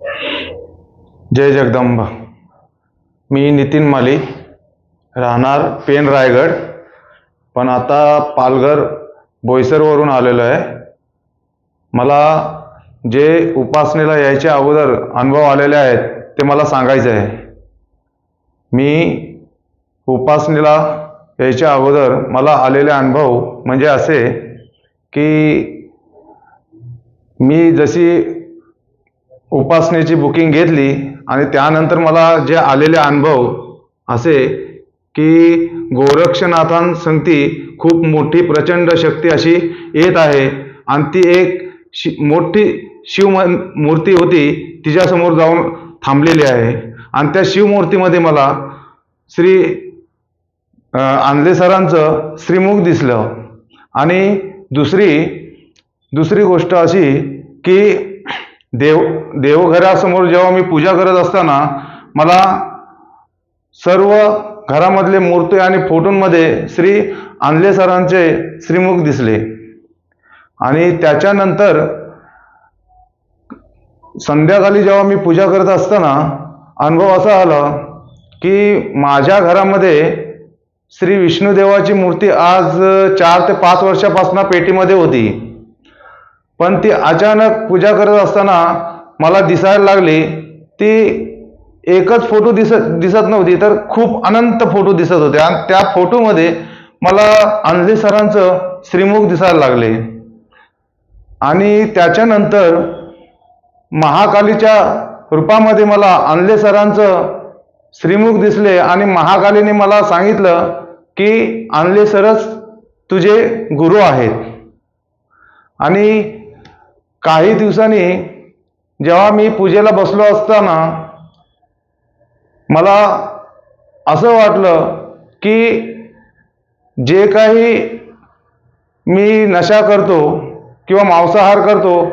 जय जगदंबा. मी नितीन माली राहणार पेन रायगड पण आता पालघर बोईसरवरून आलेलो आहे. मला जे उपासनेला यायच्या अगोदर अनुभव आलेले आहेत ते मला सांगायचं आहे. मी उपासनेला यायच्या अगोदर मला आलेले अनुभव म्हणजे असे की मी जशी उपासनेची बुकिंग घेतली आणि त्यानंतर मला जे आलेले अनुभव असे की गोरक्षनाथान संगती खूप मोठी प्रचंड शक्ती अशी येत आहे. आणि ती एक शि मोठी शिव मूर्ती होती तिच्यासमोर जाऊन थांबलेली आहे. आणि त्या शिवमूर्तीमध्ये मला श्री अ, सरांचं श्रीमुख दिसलं. आणि दुसरी दुसरी गोष्ट अशी की देव देवघरासमोर जेव्हा मी पूजा करत असताना मला सर्व घरामधले मूर्ती आणि फोटोंमध्ये श्री आंधळे सरांचे श्रीमुख दिसले. आणि त्याच्यानंतर संध्याकाळी जेव्हा मी पूजा करत असताना अनुभव असा आला की माझ्या घरामध्ये श्री विष्णुदेवाची मूर्ती आज चार ते पाच वर्षापासून पेटीमध्ये होती. पण ती अचानक पूजा करत असताना मला दिसायला लागली. ती एकच फोटो दिसत दिसत नव्हती तर खूप अनंत फोटो दिसत होते. आणि त्या फोटोमध्ये मला अंजली सरांचं श्रीमुख दिसायला लागले. आणि त्याच्यानंतर महाकालीच्या रूपामध्ये मला अंजले सरांचं श्रीमुख दिसले. आणि महाकालीने मला सांगितलं की अंजले सरच तुझे गुरु आहेत. आणि काही दिवसांनी जेव्हा मी पूजेला बसलो असताना मला असं वाटलं की जे काही मी नशा करतो किंवा मांसाहार करतो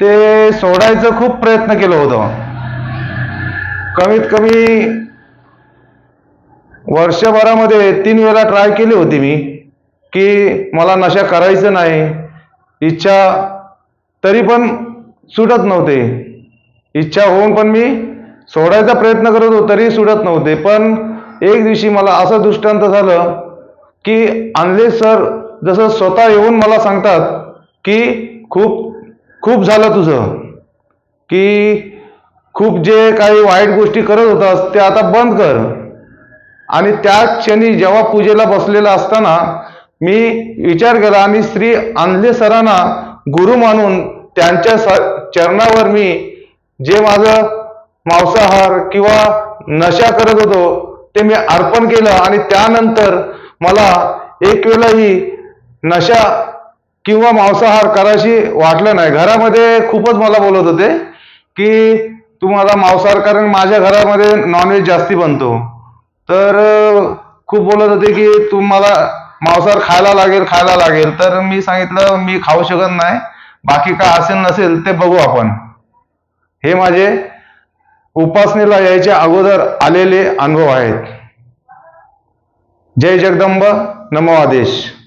ते सोडायचं खूप प्रयत्न केलं होतं. कमीत कमी वर्षभरामध्ये तीन वेळा ट्राय केली होती मी की मला नशा करायचं नाही इच्छा तरी पण सुटत नव्हते. इच्छा होऊन पण मी सोडायचा प्रयत्न करत होतो तरी सुटत नव्हते. पण एक दिवशी मला असं दृष्टांत झालं की आणले सर जसं स्वतः येऊन मला सांगतात की खूप खूप झालं तुझं की खूप जे काही वाईट गोष्टी करत होतास ते आता बंद कर. आणि त्याच क्षणी जेव्हा पूजेला बसलेला असताना मी विचार केला आणि श्री आणले सरांना गुरु मानून त्यांच्या स- चरणावर मी जे माझं मांसाहार किंवा नशा करत होतो ते मी अर्पण केलं आणि त्यानंतर मला एक वेळाही नशा किंवा मांसाहार करायची वाटलं नाही. घरामध्ये खूपच मला बोलत होते की तू माझा मांसाहार कारण माझ्या घरामध्ये नॉनव्हेज जास्ती बनतो. तर खूप बोलत होते की तू मला मांसाहार खायला लागेल खायला लागेल. तर मी सांगितलं मी खाऊ शकत नाही. बाकी काय असेल नसेल ते बघू आपण. हे माझे उपासनेला यायच्या अगोदर आलेले अनुभव आहेत. जय जगदंब नमो आदेश.